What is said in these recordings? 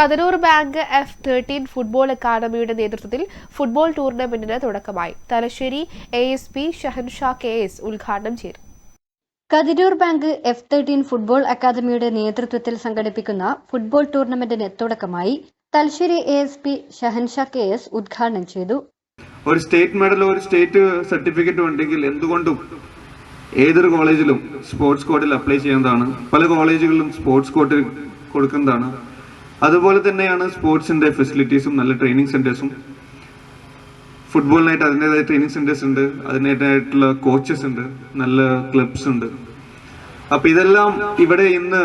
Kathirur bank F thirteen football അക്കാദമിയുടെ നേതൃത്വത്തിൽ football ടൂർണമെന്റിന് തുടക്കമായി. Thalassery A S P Shahanshah K S ഉദ്ഘാടനം ചെയ്തു. Kathirur bank F thirteen football അക്കാദമിയുടെ നേതൃത്വത്തിൽ സംഘടിപ്പിക്കുന്ന ഫുട്ബോൾ ടൂർണമെന്റിന് തുടക്കമായി Thalassery A S P Shahanshah K S ഉദ്ഘാടനം ചെയ്തു. ഒരു സ്റ്റേറ്റ് മെഡലോ ഒരു സ്റ്റേറ്റ് സർട്ടിഫിക്കറ്റോ ഉണ്ടെങ്കിൽ എന്തുകൊണ്ടും ഏതൊരു കോളേജിലും സ്പോർട്സ് കോഡിൽ അപ്ലൈ ചെയ്യുന്നതാണ്. പല കോളേജുകളിലും സ്പോർട്സ് കോഡിൽ കൊടുക്കുന്നതാണ്. അതുപോലെ തന്നെയാണ് സ്പോർട്സിന്റെ ഫെസിലിറ്റീസും നല്ല ട്രെയിനിങ് സെന്റേഴ്സും ഫുട്ബോളിനായിട്ട് അതിന്റെതായ ട്രെയിനിങ് സെന്റേഴ്സ് ഉണ്ട് അതിന്റെതായിട്ടുള്ള കോച്ചസ് ഉണ്ട് നല്ല ക്ലബ്സ് ഉണ്ട്. അപ്പൊ ഇതെല്ലാം ഇവിടെ ഇന്ന്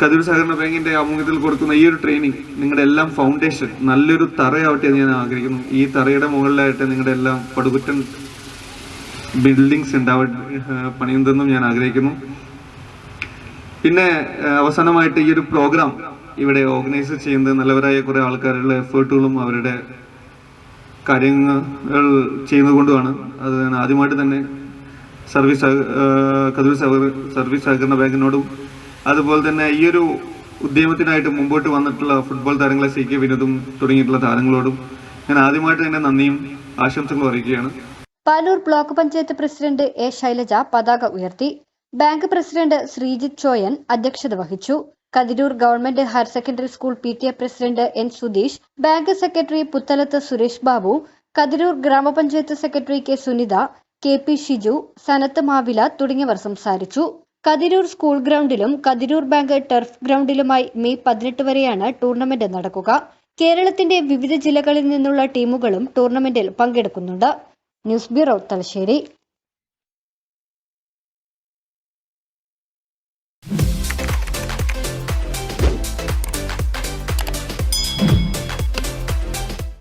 കതിർ സഹകരണ ബാങ്കിന്റെ ആമുഖ്യത്തിൽ കൊടുക്കുന്ന ഈ ഒരു ട്രെയിനിങ് നിങ്ങളുടെ എല്ലാം ഫൗണ്ടേഷൻ നല്ലൊരു തറയാവട്ടെ എന്ന് ഞാൻ ആഗ്രഹിക്കുന്നു. ഈ തറയുടെ മുകളിലായിട്ട് നിങ്ങളുടെ എല്ലാം പടുകുറ്റൻ ബിൽഡിങ്സ് ഉണ്ടാവ പണിയുന്നതെന്നും ഞാൻ ആഗ്രഹിക്കുന്നു. പിന്നെ അവസാനമായിട്ട് ഈ ഒരു പ്രോഗ്രാം ഇവിടെ ഓർഗനൈസ് ചെയ്യുന്നത് നല്ലവരായ കുറെ ആൾക്കാരുടെ എഫേർട്ടുകളും അവരുടെ കാര്യങ്ങൾ ചെയ്യുന്നതുകൊണ്ടുമാണ് അത് ഞാൻ ആദ്യമായിട്ട് തന്നെ സർവീസ് കതിർ സർവീസ് സഹകരണ ബാങ്കിനോടും അതുപോലെ തന്നെ ഈ ഒരു ഉദ്യമത്തിനായിട്ട് മുമ്പോട്ട് വന്നിട്ടുള്ള ഫുട്ബോൾ താരങ്ങളെ സി കെ വിനോദും തുടങ്ങിയിട്ടുള്ള താരങ്ങളോടും ഞാൻ ആദ്യമായിട്ട് തന്നെ നന്ദിയും ആശംസകളും അറിയിക്കുകയാണ്. Paloor block panchayat president A Shailaja പതാക ഉയർത്തി. ബാങ്ക് പ്രസിഡന്റ് ശ്രീജിത് ചോയൻ അധ്യക്ഷത വഹിച്ചു. Kathirur government higher secondary school P T A president N Sudheesh bank secretary Puthalath Suresh Babu Kathirur ഗ്രാമപഞ്ചായത്ത് secretary K Sunitha K P Shiju Sanath Mavila തുടങ്ങിയവർ സംസാരിച്ചു. Kathirur school ഗ്രൗണ്ടിലും Kathirur bank turf ഗ്രൗണ്ടിലുമായി May പതിനെട്ട് വരെയാണ് tournament നടക്കുക. കേരളത്തിന്റെ വിവിധ ജില്ലകളിൽ നിന്നുള്ള ടീമുകളും ടൂർണമെന്റിൽ പങ്കെടുക്കുന്നുണ്ട്. News bureau Thalassery.